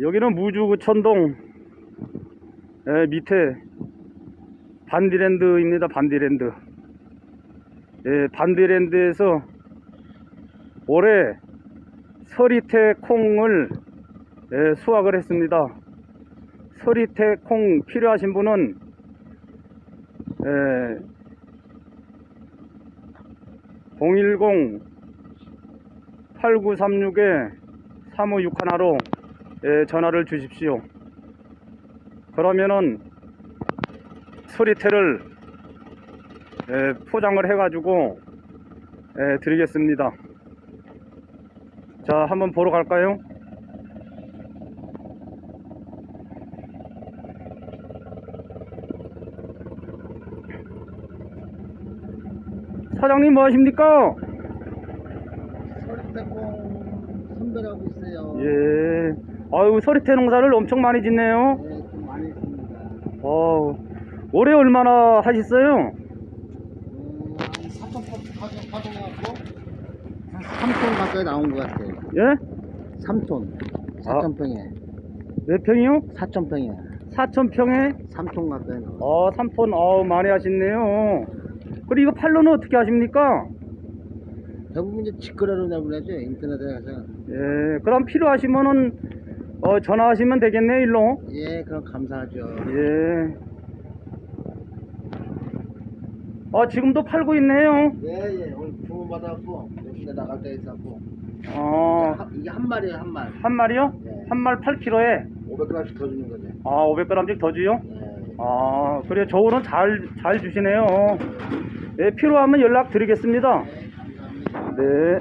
여기는 무주구천동 예, 밑에 반디랜드입니다. 반디랜드. 예, 반디랜드에서 올해 서리태 콩을 예, 수확을 했습니다. 서리태 콩 필요하신 분은 예, 010 8936에 3561로 예, 전화를 주십시오. 그러면은 서리태를 예, 포장을 해가지고 예, 드리겠습니다. 자, 한번 보러 갈까요? 사장님 뭐 하십니까? 서리태콩 선별하고 있어요. 예. 아유, 서리태 농사를 엄청 많이 짓네요. 많이 있습니다. 어, 올해 얼마나 하셨어요? 음, 한 4톤 가격 받아갖고 한 3톤 가까이 나온 것 같아요. 예? 3톤. 아. 4,000평에. 몇 평이요? 4,000평에. 4,000평에? 3톤 가까이 나와. 어, 3톤, 어우, 많이 하셨네요. 그리고 이거 팔로는 어떻게 하십니까? 대부분 이제 직거래로 내보내죠. 인터넷에 가서. 예, 그럼 필요하시면은, 어, 전화하시면 되겠네요, 일로. 예, 그럼 감사하죠. 예. 어, 지금도 팔고 있네요. 예, 예. 오늘 주문 받아갖고 역시나 나갈 때 있었고. 어, 이게 한 마리에요, 한 마리. 한 마리요? 네. 한 말 8kg에, 500g씩 더 주는 거죠. 아, 500g씩 더 주요? 예. 아, 그래, 저거는 잘, 잘 주시네요. 예, 필요하면 연락 드리겠습니다. 네, 감사합니다. 네.